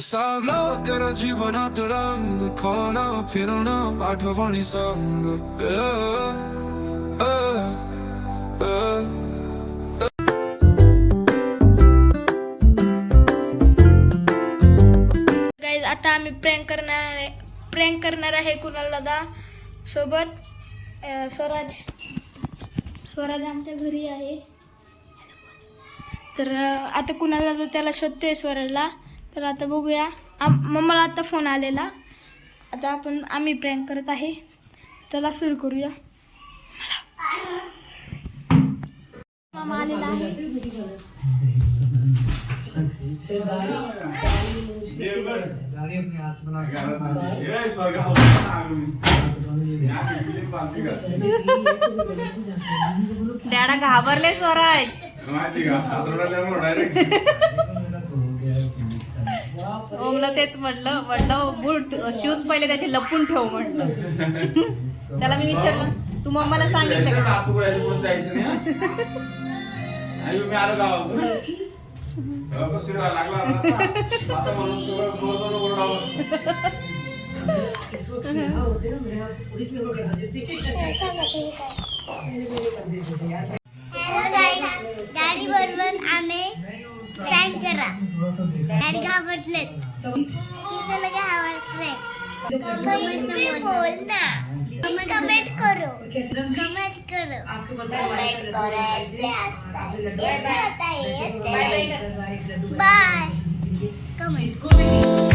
सावलो तेरा जीवनात रंग खाणं फिरणं आठवणी संग आता आम्ही प्रँक करणार आहे. प्रँक करणार आहे कुणाल दादा सोबत स्वराज. स्वराज आमच्या घरी आहे. तर आता कुणाल दादा त्याला शोधतोय स्वराजला? तर आता बघूया. आम मम्माला आता फोन आलेला. आता आपण आम्ही प्रँक करत आहे. चला सुरू करूया. मामा आलेला आहे. डॅडा घाबरले स्वराज. ओमला तेच म्हटलं म्हटलं बूट शूज पहिले त्याचे लपून ठेव म्हटलं त्याला मी विचारलं तू मम्माला सांगितलं का? डॅडी बरोबर आम्ही प्रँक करा. डॅडी घाबरले किसला घाबरले कमेंट बोल ना कमेंट करो कमेंट करो. कमेंट करो. ऐसे असता है ऐसे होता है ऐसे बाय कमेंट